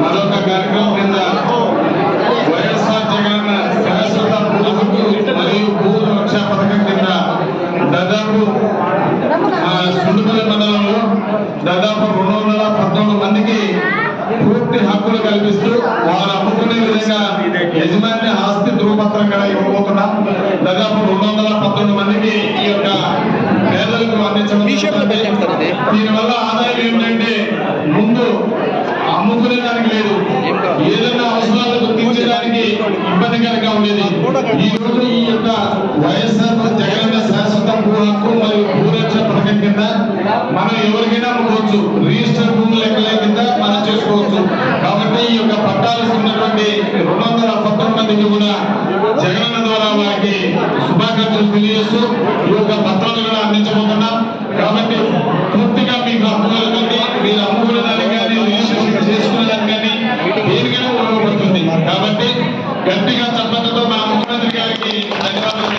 మరొక కార్యక్రమం కింద వైఎస్ఆర్ జగన్ శాశ్వత మరియు భూ రక్ష పథకం కింద దాదాపు ఆ, సుండుపల్లి మండలంలో దాదాపు రెండు వందల పద్నాలుగు మందికి పూర్తి హక్కులు కల్పిస్తూ వారు అమ్ముకునే విధంగా యజమాని ఆస్తి ధృవపత్రం కూడా ఇవ్వబోతున్నాం దాదాపు రెండు వందల పద్నాలుగు మందికి ఈ యొక్క పేదలకు అందించడం. దీనివల్ల ఆదాయం ఏంటంటే ముందు అమ్ముకునే దానికి ఇబ్బందికరంగా ఉండేది. ఈ రోజు ఈ యొక్క వైఎస్ఆర్ జగనన్న శాశ్వత భూ హక్కు మరియు భూరక్ష పథకం కింద మనం ఎవరికైనా అమ్ముకోవచ్చు. రిజిస్టర్ భూముల లెక్కల కింద మనం చేసుకోవచ్చు. కాబట్టి ఈ యొక్క పట్టాలు ఉన్నటువంటి రెండు వందల పంతొమ్మిది మందికి కూడా జగనన్న ద్వారా వారికి శుభాకాంక్షలు తెలియజేస్తూ గట్టిగా చప్పట్లతో మా ముఖ్యమంత్రి గారికి ధన్యవాదాలు